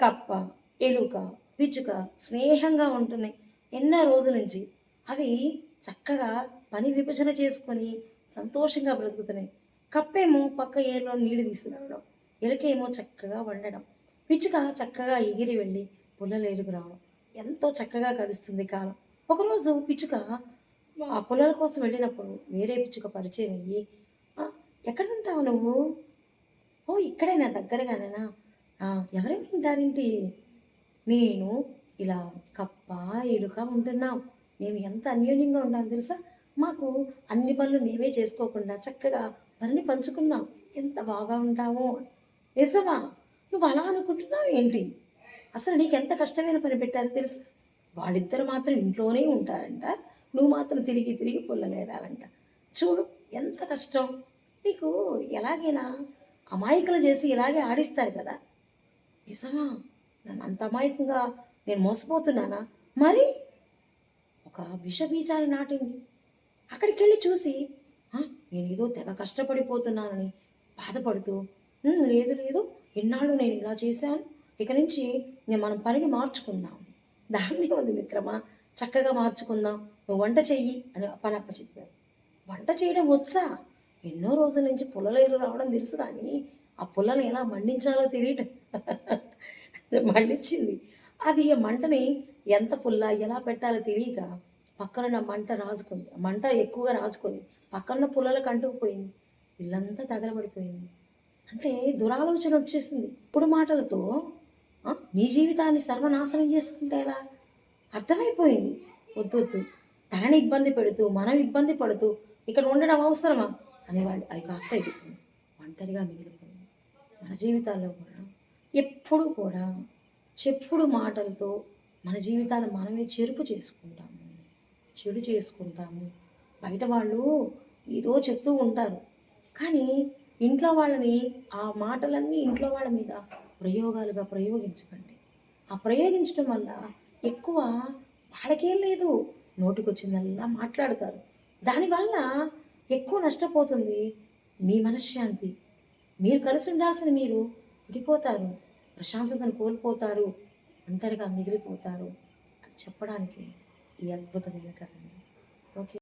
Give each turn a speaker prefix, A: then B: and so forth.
A: కప్ప ఎలుక పిచ్చుక స్నేహంగా ఉంటున్నాయి. ఎన్నో రోజుల నుంచి అవి చక్కగా పని విభజన చేసుకొని సంతోషంగా బ్రతుకుతున్నాయి. కప్పేమో పక్క ఏరులో నీళ్ళు తీసుకురావడం ఎలుకేమో చక్కగా వండడం పిచ్చుక చక్కగా ఎగిరి వెళ్ళి పుల్లలు ఎరుగు రావడం. ఎంతో చక్కగా గడుస్తుంది కాలం. ఒకరోజు పిచ్చుక ఆ పుల్లల కోసం వెళ్ళినప్పుడు వేరే పిచ్చుక పరిచయం అయ్యి ఎక్కడుంటావు ఎక్కడ ఉంటావు నువ్వు? ఓ ఇక్కడేనా దగ్గరగానేనా? "ఆ, ఉంటారేంటి నేను ఇలా కప్ప ఎలుక ఉంటున్నాం. నేను ఎంత అన్యోన్యంగా ఉన్నాను తెలుసా? మాకు అన్ని పనులు మేమే చేసుకోకుండా చక్కగా పనిని పంచుకున్నాం. ఎంత బాగా ఉంటామో నిజమా? నువ్వు అలా అనుకుంటున్నావు ఏంటి? అసలు నీకు ఎంత కష్టమైన పని పెట్టారో తెలుసు? వాళ్ళిద్దరు మాత్రం ఇంట్లోనే ఉంటారంట. నువ్వు మాత్రం తిరిగి తిరిగి పుల్లలేరాలంట చూడు ఎంత కష్టం. నీకు ఎలాగైనా అమాయకులు చేసి ఇలాగే ఆడిస్తారు కదా. నిజమా? నన్ను అంత అమాయకంగా నేను మోసపోతున్నానా? మరి? ఒక విష నాటింది. అక్కడికి వెళ్ళి చూసి నేను ఏదో తెగ కష్టపడిపోతున్నానని బాధపడుతూ లేదు లేదు ఇన్నాళ్ళు నేను ఇలా చేశాను. ఇక నుంచి నేను మనం పనిని మార్చుకుందాం. దాన్ని ఉంది విక్రమ చక్కగా మార్చుకుందాం. నువ్వు వంట చెయ్యి అని అప్పనప్ప చెప్పారు వంట చేయడం వచ్చా? ఎన్నో రోజుల నుంచి పుల్లలేరు రావడం తెలుసు కానీ ఆ పుల్లని ఎలా మండించాలో తెలియట. మండించింది. అది ఆ మంటని ఎంత పుల్ల ఎలా పెట్టాలో తెలియక పక్కన మంట రాజుకుంది. ఆ మంట ఎక్కువగా రాజుకుంది. పక్కన పుల్లలకు అంటుకుపోయింది ఇల్లంతా తగలబడిపోయింది. అంటే దురాలోచన వచ్చేసింది. ఇప్పుడు మాటలతో మీ జీవితాన్ని సర్వనాశనం చేసుకుంటే ఎలా? అర్థమైపోయింది. వద్దు వద్దు. తనని ఇబ్బంది పెడుతూ మనం ఇబ్బంది పడుతూ ఇక్కడ ఉండడం అవసరమా? అనేవాళ్ళు. అది కాస్త ఇది ఒంటరిగా మిగిలింది మన జీవితాల్లో కూడా ఎప్పుడు కూడా చెప్పుడు మాటలతో మన జీవితాలు మనమే చెరుపు చేసుకుంటాము. చెడు చేసుకుంటాము. బయట వాళ్ళు ఏదో చెప్తూ ఉంటారు. కానీ ఇంట్లో వాళ్ళని ఆ మాటలన్నీ ఇంట్లో వాళ్ళ మీద ప్రయోగాలుగా ప్రయోగించకండి. ఆ ప్రయోగించడం వల్ల ఎక్కువ వాళ్ళకేం లేదు. నోటికొచ్చిందల్లా మాట్లాడతారు. దానివల్ల ఎక్కువ నష్టపోతుంది మీ మనశ్శాంతి. మీరు కలిసి ఉండాల్సిన మీరు విడిపోతారు ప్రశాంతతను కోల్పోతారు ఒంటరిగా మిగిలిపోతారు అని చెప్పడానికి ఈ అద్భుతమైన కథ ఓకే.